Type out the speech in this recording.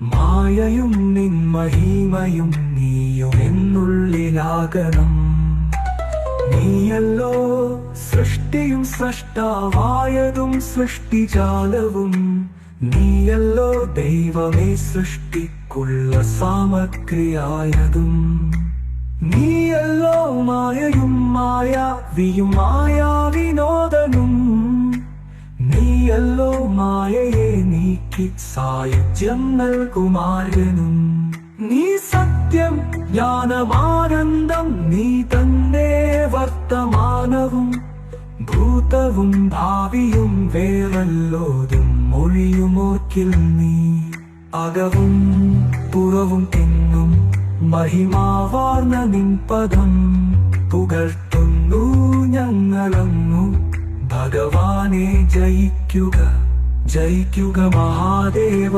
മായയും നിൻ മഹിമയും നീയോ എന്നുള്ളിലാകണം. നീയല്ലോ സൃഷ്ടിയും സൃഷ്ടാവായതും സൃഷ്ടിജാലവും. നീയല്ലോ ദൈവമേ സൃഷ്ടിക്കുള്ള സാമഗ്രിയായതും. നീയല്ലോ മായയും മായാവിയും മായാ വിനോദനും നീയല്ലോ മായയെ നീക്കി സായുജ്യം നൽകുമാരനും നീ സത്യം ജ്ഞാനമാനന്ദം നീ തന്നെ വർത്തമാനവും. ഭൂതവും ഭാവിയും വേറല്ലോതും മൊഴിയുമോക്കിൽ നീ അകവും പുറവും തിന്നും മഹിമാവാർന്ന നിൻ പദം പുകഴ്ത്തുന്നു ഞങ്ങളങ്ങു. ഭഗവാനെ ജയിക്കുക. ജയിക്കുക മഹാദേവ